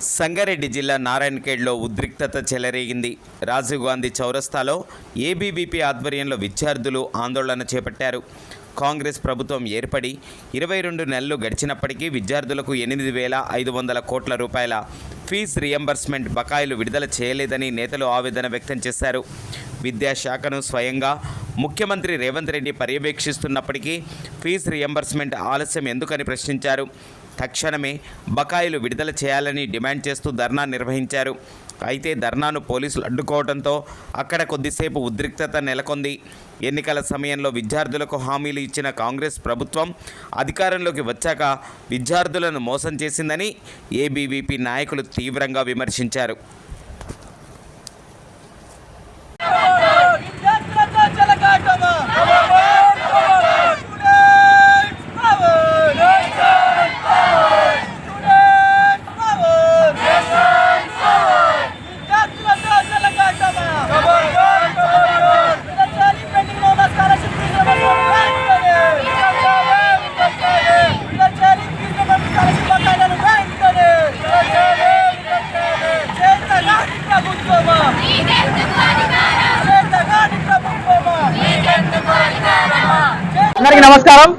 సంగారెడ్డి జిల్లా నారాయణఖేడ్లో ఉద్రిక్తత చెలరేగింది. రాజీవ్ గాంధీ చౌరస్తాలో ఏబీవీపీ ఆధ్వర్యంలో విద్యార్థులు ఆందోళన చేపట్టారు. కాంగ్రెస్ ప్రభుత్వం ఏర్పడి ఇరవై రెండు నెలలు గడిచినప్పటికీ విద్యార్థులకు ఎనిమిది వేల ఐదు వందల కోట్ల రూపాయల ఫీజు రియంబర్స్మెంట్ బకాయిలు విడుదల చేయలేదని నేతలు ఆవేదన వ్యక్తం చేశారు. విద్యాశాఖను స్వయంగా ముఖ్యమంత్రి రేవంత్ రెడ్డి పర్యవేక్షిస్తున్నప్పటికీ ఫీజు రియంబర్స్మెంట్ ఆలస్యం ఎందుకని ప్రశ్నించారు. తక్షణమే బకాయిలు విడుదల చేయాలని డిమాండ్ చేస్తూ ధర్నా నిర్వహించారు. అయితే ధర్నాను పోలీసులు అడ్డుకోవడంతో అక్కడ కొద్దిసేపు ఉద్రిక్తత నెలకొంది. ఎన్నికల సమయంలో విద్యార్థులకు హామీలు ఇచ్చిన కాంగ్రెస్ ప్రభుత్వం అధికారంలోకి వచ్చాక విద్యార్థులను మోసం చేసిందని ఏబీవీపీ నాయకులు తీవ్రంగా విమర్శించారు. నమస్కారం.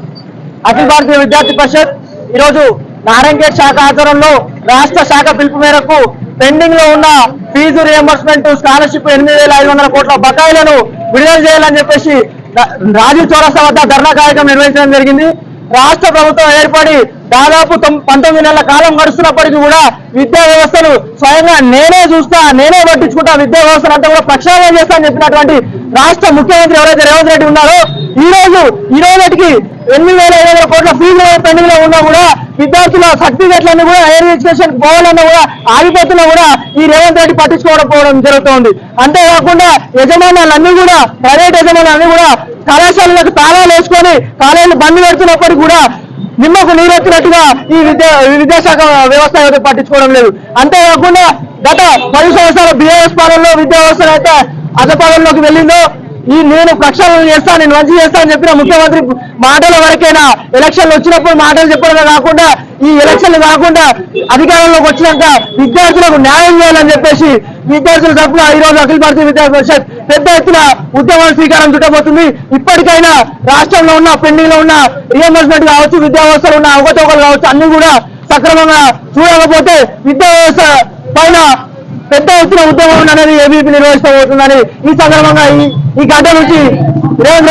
అఖిల భారతీయ విద్యార్థి పరిషత్ ఈరోజు నారాయణగేట్ శాఖ ఆధ్వర్యంలో రాష్ట్ర శాఖ పిలుపు మేరకు పెండింగ్లో ఉన్న ఫీజు రియంబర్స్మెంట్ స్కాలర్షిప్ ఎనిమిది వేల ఐదు వందల కోట్ల బకాయిలను విడుదల చేయాలని చెప్పేసి రాజీవ్ చౌరస్తా వద్ద ధర్నా కార్యక్రమం నిర్వహించడం జరిగింది. రాష్ట్ర ప్రభుత్వం ఏర్పడి దాదాపు పంతొమ్మిది నెలల కాలం గడుస్తున్నప్పటికీ కూడా విద్యా వ్యవస్థను స్వయంగా నేనే చూస్తా నేనే పట్టించుకుంటా విద్యా వ్యవస్థను అంతా కూడా ప్రక్షాళన చేస్తా అని చెప్పినటువంటి రాష్ట్ర ముఖ్యమంత్రి ఎవరైతే రేవంత్ రెడ్డి ఉన్నారో ఈ రోజు ఈ రోజుకి ఎనిమిది వేల ఐదు వందల కోట్ల ఫీజు పెండింగ్లో ఉన్నా కూడా విద్యార్థుల సర్టిఫికెట్లన్నీ కూడా హైయర్ ఎడ్యుకేషన్ పోవాలన్నా కూడా ఆగిపోతున్నా కూడా ఈ రేవంత్ రెడ్డి పట్టించుకోవడం పోవడం జరుగుతోంది. అంతేకాకుండా యజమానులన్నీ కూడా ప్రైవేట్ యజమానులన్నీ కూడా కళాశాలలకు తాళాలు వేసుకొని కాలేజీలు బంద్ పెడుతున్నప్పటికీ కూడా నిమ్మకు నీరెత్తినట్టుగా ఈ విద్యా విద్యాశాఖ వ్యవస్థ అయితే పట్టించుకోవడం లేదు. అంతేకాకుండా గత పది సంవత్సరాల బీఆర్ఎస్ పాలనలో విద్యా వ్యవస్థ అయితే అధపాలనలోకి వెళ్ళిందో ఈ నేను ప్రక్షాళన చేస్తా నేను మంచి చేస్తా అని చెప్పిన ముఖ్యమంత్రి మాటల వరకైనా? ఎలక్షన్లు వచ్చినప్పుడు మాటలు చెప్పడమే కాకుండా ఈ ఎలక్షన్లు కాకుండా అధికారంలోకి వచ్చినాక విద్యార్థులకు న్యాయం చేయాలని చెప్పేసి విద్యార్థుల తరఫున ఈ రోజు అఖిల భారతీయ విద్యార్థి పరిషత్ పెద్ద ఎత్తున ఉద్యమం స్వీకారం చుట్టబోతుంది. ఇప్పటికైనా రాష్ట్రంలో ఉన్న పెండింగ్లో ఉన్న రియంబర్స్మెంట్ కావచ్చు విద్యా వ్యవస్థలో ఉన్న అవకతవకలు కావచ్చు అన్ని కూడా సక్రమంగా చూడకపోతే విద్యా వ్యవస్థ పైన పెద్ద ఎత్తున ఉద్యమం అనేది ఏబీపీ నిర్వహిస్తూ పోతుందని ఈ సందర్భంగా ఈ ఈ గడ్డ నుంచి రేవంత్